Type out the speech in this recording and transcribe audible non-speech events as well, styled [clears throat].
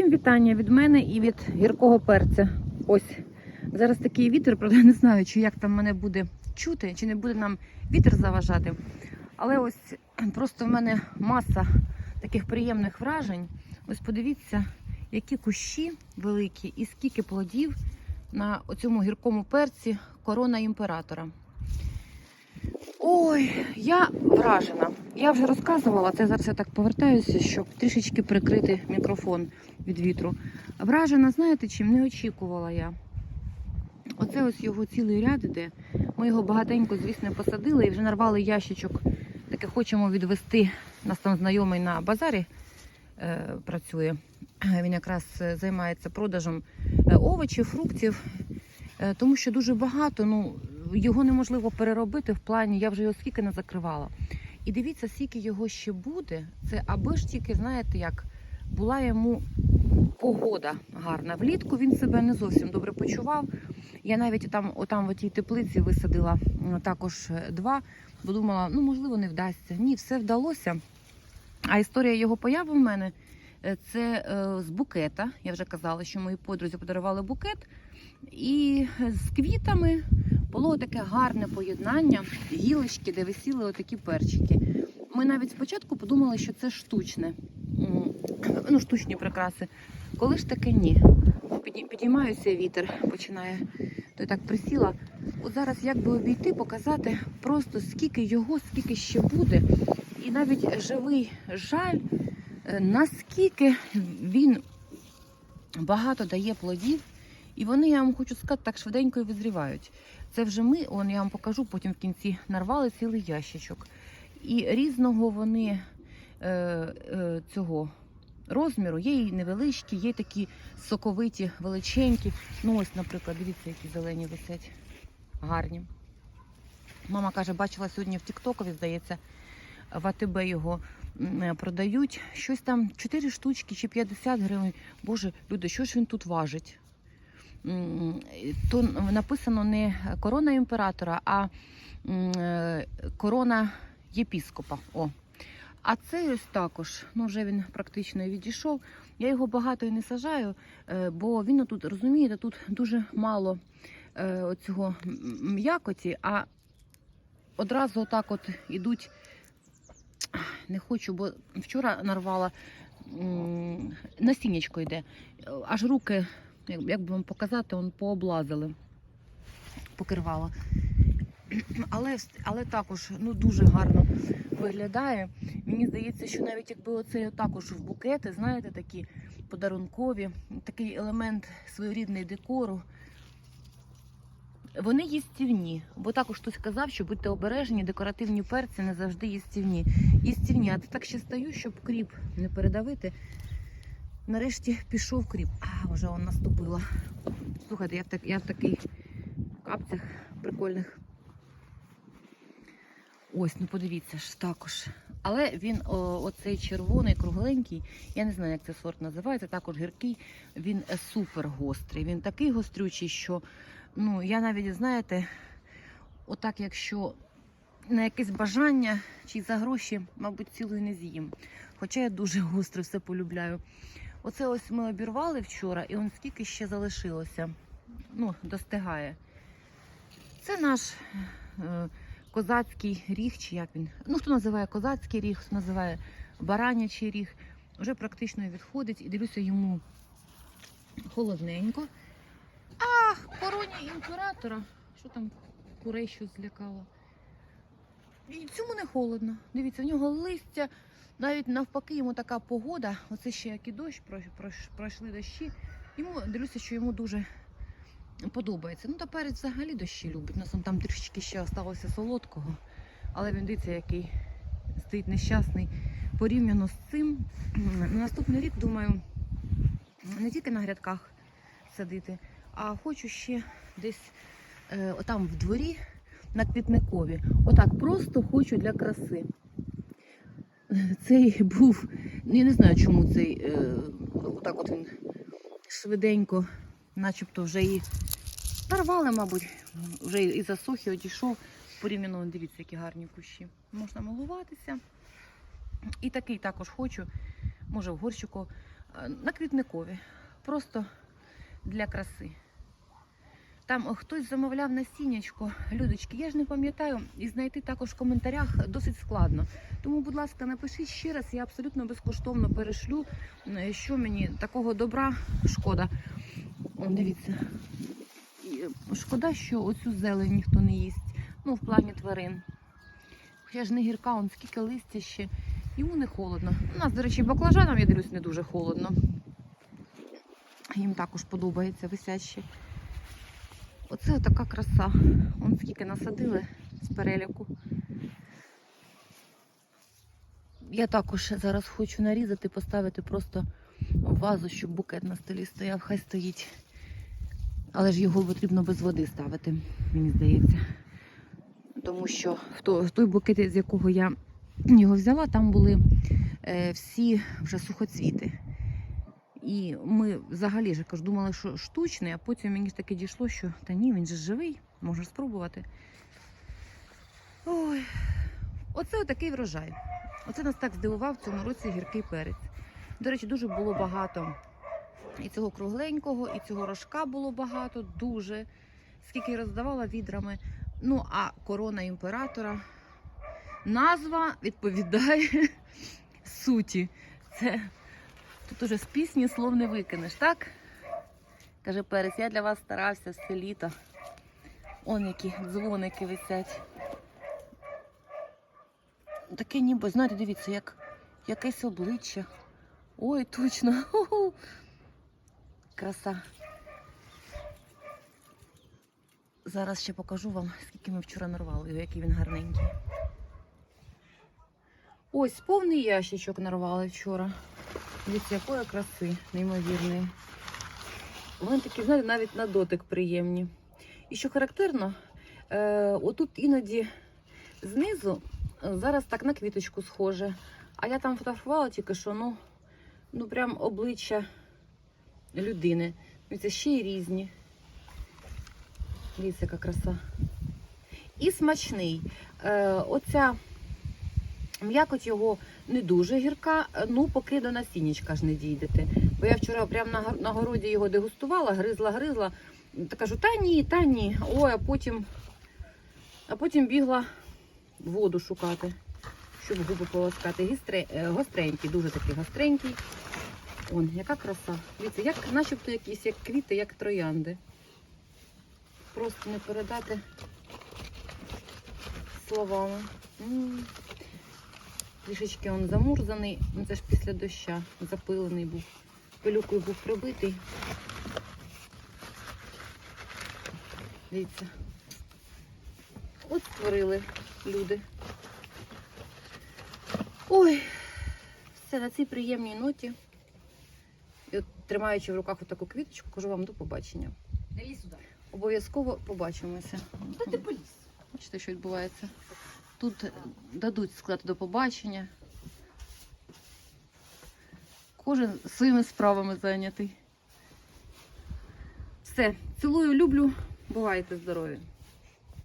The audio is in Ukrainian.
Всім вітання від мене і від гіркого перця. Ось зараз такий вітер, правда, не знаю, чи як там мене буде чути, чи не буде нам вітер заважати. Але ось просто в мене маса таких приємних вражень. Ось подивіться, які кущі великі і скільки плодів на цьому гіркому перці корона імператора. Ой, я вражена. Я вже розказувала, це зараз я так повертаюся, щоб трішечки прикрити мікрофон від вітру. Вражена, знаєте чим? Не очікувала я. Оце ось його цілий ряд іде. Ми його багатенько, звісно, посадили і вже нарвали ящичок. Таке хочемо відвести. Нас там знайомий на базарі е, працює. Він якраз е, займається продажем е, овочів, фруктів, е, тому що дуже багато. Ну, його неможливо переробити в плані, я вже його скільки не закривала. І дивіться, скільки його ще буде. Це аби ж тільки, знаєте, як була йому погода гарна. Влітку він себе не зовсім добре почував. Я навіть там, отам в тій теплиці висадила також е, два, бо думала, ну можливо, не вдасться. Ні, все вдалося. А історія його появи в мене е, це е, з букета. Я вже казала, що мої подрузі подарували букет. І з квітами було таке гарне поєднання гілочки, де висіли отакі перчики. Ми навіть спочатку подумали, що це штучне, ну, штучні прикраси. Коли ж таке ні. Підіймаюся вітер, починає. То так присіла. От зараз як би обійти, показати просто скільки його, скільки ще буде. І навіть живий жаль, е, наскільки він багато дає плодів. І вони, я вам хочу сказати, так швиденько і визрівають. Це вже ми, он я вам покажу, потім в кінці нарвали цілий ящичок. І різного вони е, е, цього розміру. Є і невеличкі, є такі соковиті, величенькі. Ну ось, наприклад, дивіться, які зелені висять. Гарні. Мама каже, бачила сьогодні в Тіктокові, здається, в АТБ його е, продають. Щось там 4 штучки чи 50 гривень. Боже, люди, що ж він тут важить? То написано не корона імператора, а е, корона єпіскопа. О. А цей ось також, ну вже він практично відійшов. Я його багато і не сажаю, е, бо він тут, розумієте, тут дуже мало е, оцього м'якоті, а одразу отак от ідуть. Не хочу, бо вчора нарвала м, насіннячко йде. Аж руки, як би вам показати, он пооблазили, покривала. [clears throat] Але, але також ну, дуже гарно виглядає. Мені здається, що навіть якби оце також в букети, знаєте, такі подарункові, такий елемент своєрідний декору. Вони їстівні, бо також хтось казав, що будьте обережні, декоративні перці не завжди їстівні. Їстівні, а так ще стою, щоб кріп не передавити. Нарешті пішов кріп. А, вже он наступила. Слухайте, я в, так, я в таких капцях прикольних. Ось, ну подивіться ж також. Але він, о, оцей червоний, кругленький, я не знаю, як цей сорт називається, також гіркий, він супер гострий. Він такий гострючий, що ну, я навіть, знаєте, отак, якщо на якесь бажання чи за гроші, мабуть, цілої не з'їм. Хоча я дуже гостро все полюбляю. Оце ось ми обірвали вчора, і он скільки ще залишилося. Ну, достигає. Це наш е, козацький ріг, чи як він. Ну, хто називає козацький ріг, хто називає баранячий ріг. Вже практично відходить і дивлюся йому холодненько. А, короні імператора. Що там курей щось злякало? І цьому не холодно. Дивіться, в нього листя, навіть навпаки, йому така погода. Оце ще як і дощ, пройш- пройш- пройшли дощі. Йому дивлюся, що йому дуже подобається. Ну, та перець взагалі дощі любить. У нас там трішечки ще залишилося солодкого. Але він дивіться, який стоїть нещасний порівняно з цим. На наступний рік, думаю, не тільки на грядках садити, а хочу ще десь е, отам в дворі на квітникові. Отак просто хочу для краси. Цей був, ну я не знаю, чому цей, е, отак от він швиденько, начебто вже і нарвали, мабуть, вже і засох, одійшов. Порівняно, дивіться, які гарні кущі. Можна милуватися. І такий також хочу, може в горщику Е, На квітникові. Просто для краси. Там хтось замовляв насіннячко. Людочки, я ж не пам'ятаю, і знайти також в коментарях досить складно. Тому, будь ласка, напишіть ще раз, я абсолютно безкоштовно перешлю, що мені такого добра шкода. О, дивіться. Е, Шкода, що оцю зелень ніхто не їсть. Ну, в плані тварин. Хоча ж не гірка, он скільки листя ще. Йому не холодно. У нас, до речі, баклажанам, я дивлюсь, не дуже холодно. Їм також подобається висяще. Оце така краса. Он скільки насадили з переляку. Я також зараз хочу нарізати, поставити просто вазу, щоб букет на столі стояв, хай стоїть. Але ж його потрібно без води ставити, мені здається. Тому що в той, букет, з якого я його взяла, там були е, всі вже сухоцвіти. І ми взагалі ж кажу, думали, що штучний, а потім мені ж таки дійшло, що та ні, він же живий, можна спробувати. Ой, оце отакий врожай. Оце нас так здивував в цьому році гіркий перець. До речі, дуже було багато і цього кругленького, і цього рожка було багато, дуже. Скільки роздавала відрами. Ну, а корона імператора. Назва відповідає [laughs] суті. Це тут уже з пісні слов не викинеш, так? Каже Перець, я для вас старався все літо. Он які дзвоники висять. Таке ніби, знаєте, дивіться, як якесь обличчя. Ой, точно. Ху-ху. Краса. Зараз ще покажу вам, скільки ми вчора нарвали, його, який він гарненький. Ось повний ящичок нарвали вчора. Дивіться, якої краси, неймовірної. Вони такі, знаєте, навіть на дотик приємні. І що характерно, е, отут іноді знизу е, зараз так на квіточку схоже. А я там фотографувала тільки що, ну, ну прям обличчя людини. Дивіться, ще й різні. Дивіться, яка краса. І смачний. Е, оця м'якоть його не дуже гірка, ну поки до насіннячка ж не дійдете. Бо я вчора прямо на, городі його дегустувала, гризла, гризла. Та кажу, та ні, та ні. Ой, а потім, а потім бігла воду шукати, щоб губи полоскати. Гістре, е, гостренький, дуже такий гостренький. Он, яка краса. Дивіться, як начебто якісь як квіти, як троянди. Просто не передати словами. М. Трішечки він замурзаний, ну це ж після доща, запилений був. Пилюкою був прибитий. Дивіться. От створили люди. Ой, все на цій приємній ноті. І от, тримаючи в руках таку квіточку, кажу вам до побачення. Обов'язково побачимося. Та ти поліз. Бачите, що відбувається. Тут дадуть склад до побачення. Кожен своїми справами зайнятий. Все, цілую, люблю. Бувайте здорові!